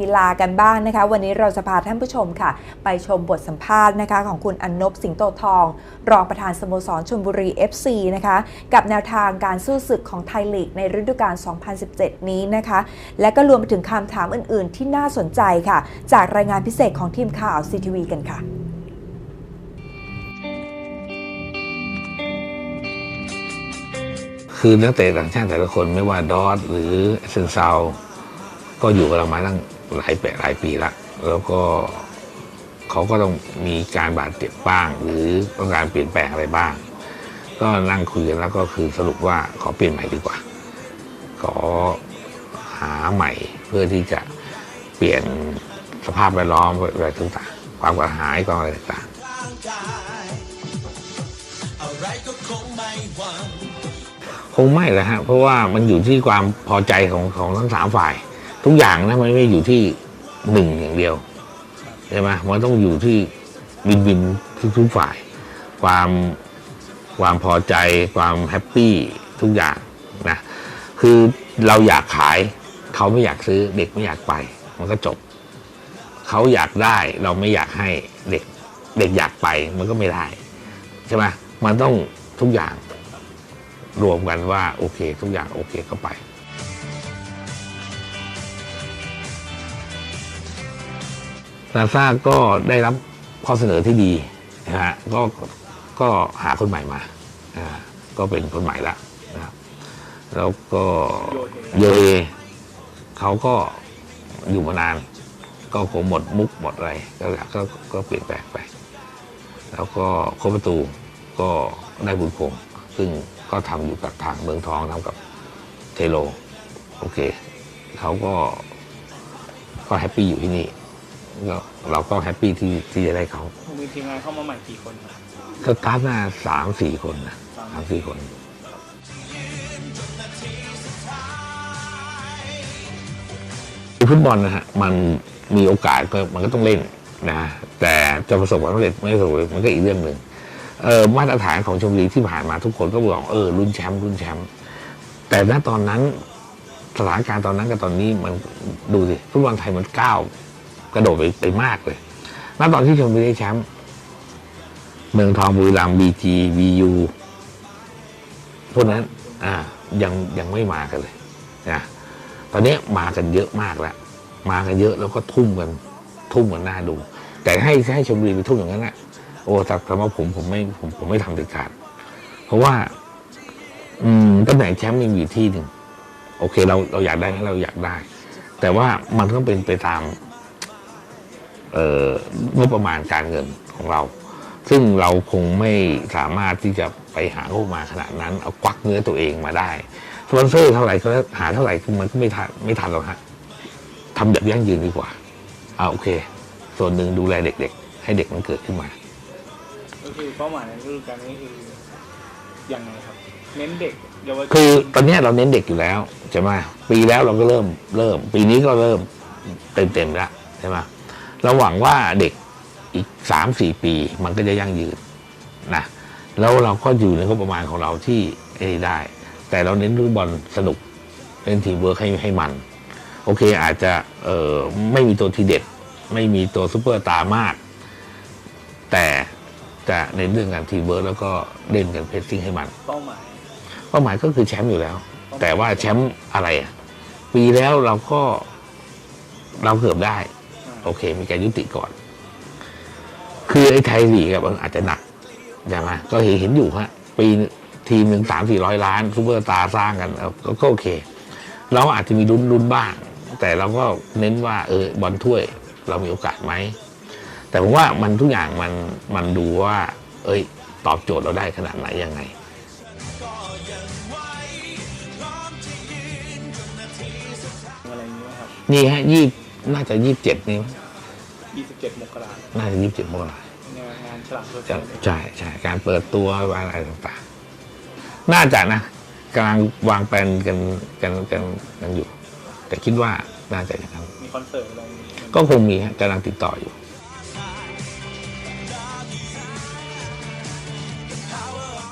กีฬากันบ้างนะคะ วันนี้เราจะพาท่านผู้ชมค่ะ ไปชมบทสัมภาษณ์นะคะของคุณอนนบสิงโตทอง รองประธานสโมสรชลบุรี FC นะคะ กับแนวทางการสู้ศึกของไทยลีกในฤดูกาล 2017 นี้นะคะ และก็รวมไปถึงคำถามอื่น ๆ ที่น่าสนใจค่ะ จากรายงานพิเศษของทีมข่าว CTV กันค่ะคือนักเตะต่างชาติแต่ละคนไม่ว่าดอสหรือเซนซาวก็อยู่กับเรามาตั้ง หลายแปีหลายปีละแล้วก็เขาก็ต้องมีการบาดเจ็บบ้าง หรือต้องการเปลี่ยนแปลงอะไรบ้าง ก็นั่งคุยกันแล้วก็คือสรุปว่าขอเปลี่ยนใหม่ดีกว่า ขอหาใหม่เพื่อที่จะเปลี่ยนสภาพแวดล้อมอะไรต่างๆความกระหายความอะไรต่างๆคงไม่แหละฮะเพราะว่ามันอยู่ที่ความพอใจของของทั้งสามฝ่าย ทุกอย่างนะมันไม่อยู่ที่หนึ่งอย่างเดียวใช่ไหมมันต้องอยู่ที่วินวินทุกฝ่าย ความความพอใจ ความแฮปปี้ทุกอย่างนะคือเราอยากขาย เขาไม่อยากซื้อเด็กไม่อยากไป มันก็จบ เขาอยากได้เราไม่อยากให้เด็กเด็กอยากไปมันก็ไม่ได้ใช่ไหมมันต้องทุกอย่างรวมกันว่าโอเค ทุกอย่างโอเคก็ไป ซาซาก็ได้รับข้อเสนอที่ดีนะฮะก็ก็หาคนใหม่มาอ่าก็เป็นคนใหม่ละนะครับแล้วก็โยเอเขาก็อยู่มานาน ก็คงหมดมุกหมดอะไรก็ก็ก็เปลี่ยนแปลงไป แล้วก็โคประตูก็ได้บุญคงซึ่งก็ทำอยู่กับทางเมืองทองทำกับเทโล โอเค เขาก็ก็แฮปปี้อยู่ที่นี่ ก็เราก็แฮปปี้ที่ที่จะได้เขามีทีมงานเข้ามาใหม่กี่คนครับสตาร์ทหน้าสามสี่คนนะสามสี่คนฟุตบอลนะฮะมันมีโอกาสก็มันก็ต้องเล่นนะแต่จะประสบความสำเร็จไม่ประสบความสำเร็จมันก็อีกเรื่องหนึ่งเออมาตรฐานของชมบุรีที่ผ่านมาทุกคนก็บอกเออรุ่นแชมป์รุ่นแชมป์แต่ณตอนนั้นสถานการณ์ตอนนั้นกับตอนนี้มันดูสิฟุตบอลไทยมันก้าว กระโดดไปไปมากเลยณตอนที่ชมบุรีได้แชมป์เมืองทองบุรีรัมย์บีจีบียูพวกนั้น อ่า ยังยังไม่มากันเลยนะตอนนี้มากันเยอะมากแล้วมากันเยอะแล้วก็ทุ่มกันทุ่มกันหน้าดู แต่ให้ให้ชมบุรีไปทุ่มอย่างนั้นนะโอ้แต่สำหรับผมผมไม่ผมผมไม่ทำเด็ดขาดเพราะว่า อืมตำแหน่งแชมป์ยังอยู่ที่หนึ่งโอเค เราเราอยากได้เราอยากได้ แต่ว่ามันต้องเป็นไปตาม งบประมาณการเงินของเรา ซึ่งเราคงไม่สามารถที่จะไปหางบมาขนาดนั้น เอาควักเนื้อตัวเองมาได้สปอนเซอร์เท่าไหร่ก็หาเท่าไหร่คือมันก็ไม่ทันไม่ทันหรอกฮะทำแบบยั่งยืนดีกว่าอ่าโอเค ส่วนหนึ่งดูแลเด็ก ๆ ให้เด็กมันเกิดขึ้นมาก็คือเป้าหมายในฤดูกาลนี้คือยังไงครับ เน้นเด็กเยาวชนคือตอนเนี้ยเราเน้นเด็กอยู่แล้วใช่ไหมปีแล้วเราก็เริ่มเริ่ม ปีนี้ก็เริ่มเต็มเต็มๆแล้วใช่ไหม เราหวังว่าเด็กอีกสามสี่ปีมันก็จะยั่งยืนนะแล้วเราก็อยู่ในงบประมาณของเราที่ไอ้นี่ได้ แต่เราเน้นลูกบอลสนุกเล่นทีมเวิร์กให้ให้มัน โอเคอาจจะเออไม่มีตัวทีเด็ด ไม่มีตัวซูเปอร์ตาร์มาก แต่จะเน้นเรื่องการทีมเวิร์กแล้วก็เล่นกันเพสซิ่งให้มันเป้าหมายเป้าหมายก็คือแชมป์อยู่แล้ว แต่ว่าแชมป์อะไรอะปีแล้วเราก็เราเกือบได้ โอเค มีการยุติก่อน คือไอ้ไทยลีกอะมันอาจจะหนักใช่ไหมก็เห็นเห็นอยู่ฮะปีทีมหนึ่งสามสี่ร้อยล้านซูเปอร์สตาร์สร้างกันก็โอเค เราอาจจะมีลุ้นลุ้นบ้าง แต่เราก็เน้นว่า เออบอลถ้วย เรามีโอกาสไหม แต่ผมว่ามันทุกอย่างมันมันดูว่า เอ้ย ตอบโจทย์เราได้ขนาดไหนยังไงก็ยังไหวพร้อมจะยืนจนนาทีสุดท้ายอะไรอย่างนี้ไหมครับนี่ฮะยี่ น่าจะยี่สิบเจ็ดนี่มั้ง27มกราคมน่าจะยี่สิบเจ็ดมกราในงานฉลามตัวจะใช่ใช่การเปิดตัวอะไรต่างๆ น่าจะนะกำลังวางแผนกันกันกันกันอยู่ แต่คิดว่าน่าจะอย่างนั้น มีคอนเสิร์ตอะไรอย่างนี้ก็คงมีฮะกำลังติดต่ออยู่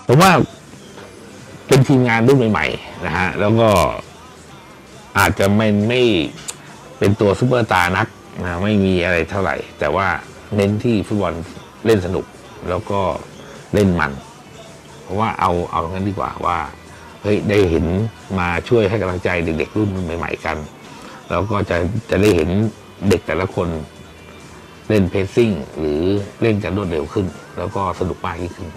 ผมว่าเป็นทีมงานรุ่นใหม่ๆนะฮะ แล้วก็อาจจะไม่ไม่ เป็นตัวซุปเปอร์ตานักนะไม่มีอะไรเท่าไหร่ แต่ว่าเน้นที่ฟุตบอลเล่นสนุกแล้วก็เล่นมัน เพราะว่าเอาเอางั้นดีกว่าว่าเฮ้ยได้เห็นมาช่วยให้กำลังใจเด็กๆรุ่นใหม่ ๆ กัน แล้วก็จะจะได้เห็นเด็กแต่ละคนเล่นเพสซิ่งหรือเล่นกันรวดเร็วขึ้น แล้วก็สนุกมากยิ่งขึ้น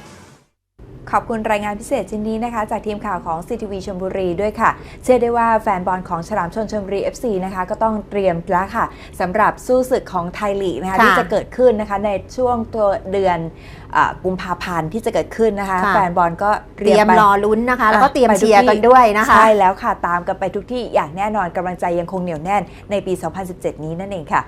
ขอบคุณรายงานพิเศษชิ้นนี้นะคะ จากทีมข่าวของ CTV ชลบุรีด้วยค่ะ เชื่อได้ว่าแฟนบอลของฉลามชนชลบุรี FC นะคะก็ต้องเตรียมแล้วค่ะสำหรับสู้ศึกของไทยลีกนะคะค่ะที่จะเกิดขึ้นนะคะในช่วงตัวเดือนอ่ากุมภาพันธ์ที่จะเกิดขึ้นนะคะค่ะแฟนบอลก็เตรียมไปรอลุ้นนะคะ แล้วก็อะเตรียมไปทุเชียร์กันด้วยนะคะ ใช่แล้วค่ะตามกันไปทุกที่อย่างแน่นอนกำลังใจยังคงเหนียวแน่นในปี 2017 นี้นั่นเองค่ะ